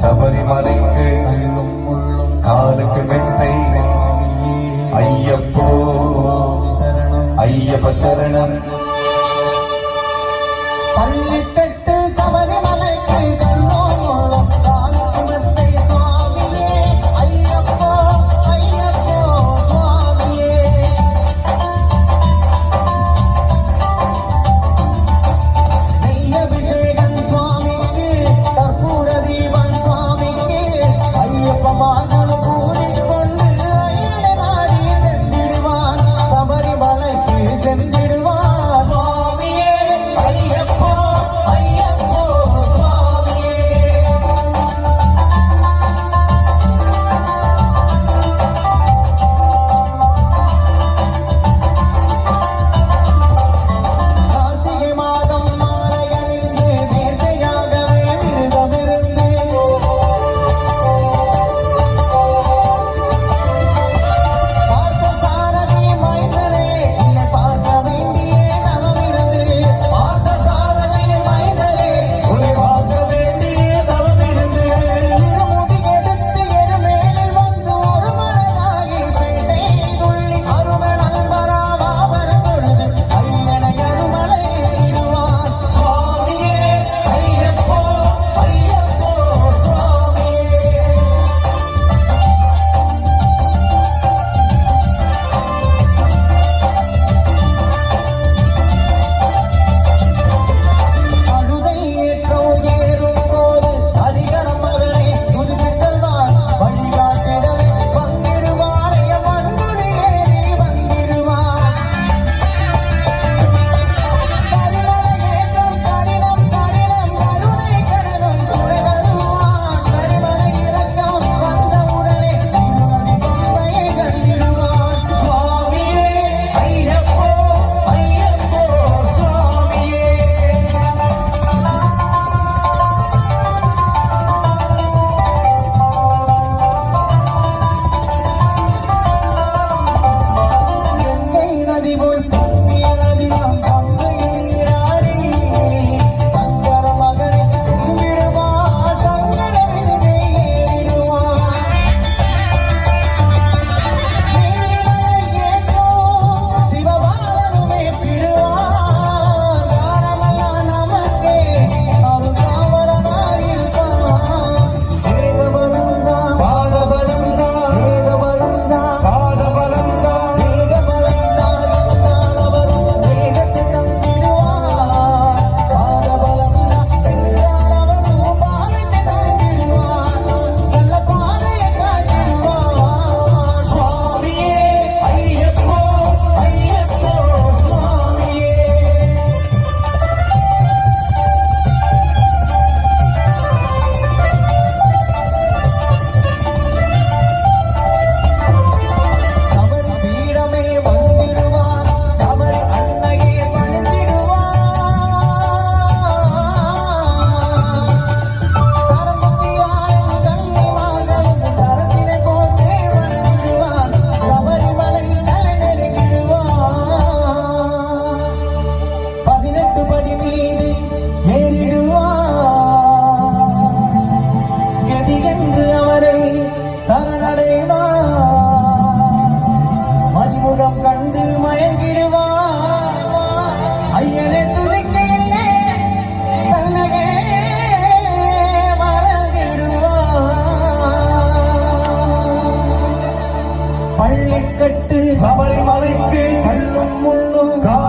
சபரிமலைக்கு காலுக்கு மெத்தை ஐயப்போ ஐயப்ப சரணம். பள்ளிக்கட்டு சபரிமலைக்கு கல்லும் முள்ளும் கா